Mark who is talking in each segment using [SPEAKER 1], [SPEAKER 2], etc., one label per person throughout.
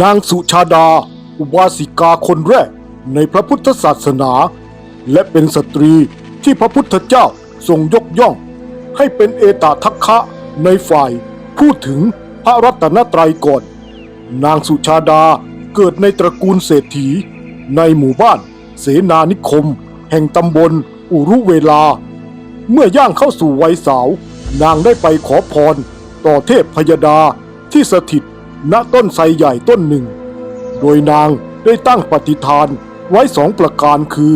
[SPEAKER 1] นางสุชาดา อุบาสิกาคนแรกในพระพุทธศาสนา และเป็นสตรีที่พระพุทธเจ้าทรงยกย่อง ให้เป็นเอตทัคคะในฝ่ายพูดถึงพระรัตนตรัยก่อน นางสุชาดาเกิดในตระกูลเศรษฐี ในหมู่บ้านเสนานิคม แห่งตำบลอุรุเวลา เมื่อย่างเข้าสู่วัยสาว นางได้ไปขอพรต่อเทพพยดาที่สถิต ณต้นไทรใหญ่ต้นหนึ่ง โดยนางได้ตั้งปฏิฐานไว้สองประการคือ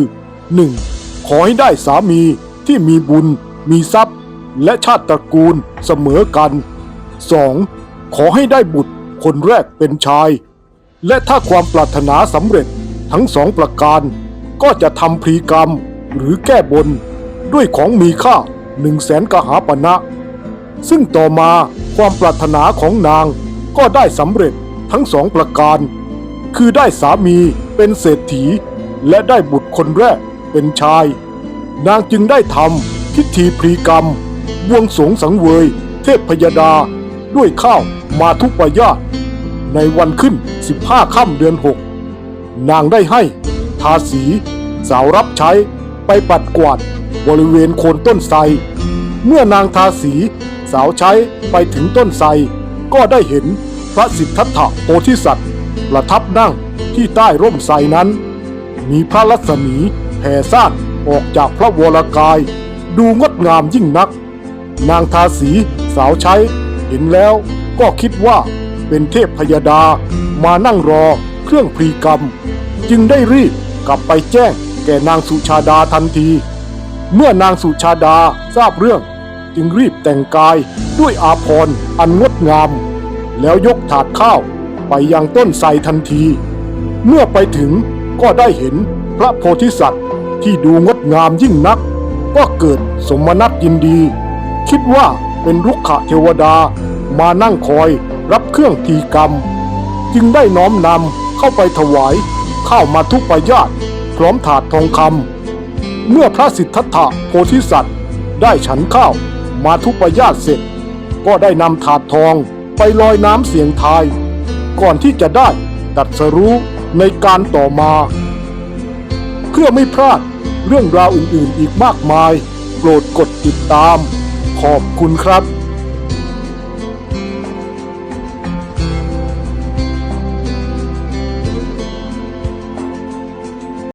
[SPEAKER 1] 1. ขอให้ได้สามีที่มีบุญ มีทรัพย์ และชาติตระกูลเสมอกัน 2. ขอให้ได้บุตรคนแรกเป็นชาย และถ้าความปรารถนาสำเร็จทั้งสองประการ ก็จะทำพรีกรรมหรือแก้บน ด้วยของมีค่าหนึ่งแสนกหาปณะซึ่งต่อมาความปรารถนาของนาง ก็ได้สำเร็จทั้งสองประการ คือได้สามีเป็นเศรษฐี และได้บุตรคนแรกเป็นชาย นางจึงได้ทำพิธีพรีกรรมบวงสวงสังเวย เทพพยดา ด้วยข้าวมาทุปยาตในวันขึ้น 15 ค่ำเดือนหกนางได้ให้ทาสี สาวรับใช้ไปปัดกวาดบริเวณโคนต้นไทรเมื่อนางทาสี สาวใช้ไปถึงต้นไทร ก็ได้เห็นพระสิทธัตถะโพธิสัตว์ ประทับนั่งที่ใต้ร่มไทรนั้น มีพระลักษมีแผ่ซ่านออกจากพระวรกาย ดูงดงามยิ่งนัก นางทาสีสาวใช้ เห็นแล้วก็คิดว่าเป็นเทพพยดามานั่งรอเครื่องพรีกรรม จึงได้รีบกลับไปแจ้งแก่นางสุชาดาทันที เมื่อนางสุชาดาทราบเรื่อง จึงรีบแต่งกายด้วยอาภรณ์อันงดงาม แล้วยกถาดข้าวไปยังต้นไทรทันที เมื่อไปถึงก็ได้เห็นพระโพธิสัตว์ที่ดูงดงามยิ่งนัก ก็เกิดสมนัตยินดี คิดว่าเป็นรุกขะเทวดามานั่งคอยรับเครื่องทีกรรม จึงได้น้อมนำเข้าไปถวายข้าวมาทุกปายาตพร้อมถาดทองคำเมื่อพระสิทธัตถะโพธิสัตว์ได้ฉันข้าว มาทุปยาตเสร็จ ก็ได้นำถาดทองไปลอยน้ำเสียงทาย ก่อนที่จะได้ตัดสรู้ในการต่อมา เพื่อไม่พลาดเรื่องราวอื่นๆอีกมากมาย โปรดกดติดตาม ขอบคุณครับ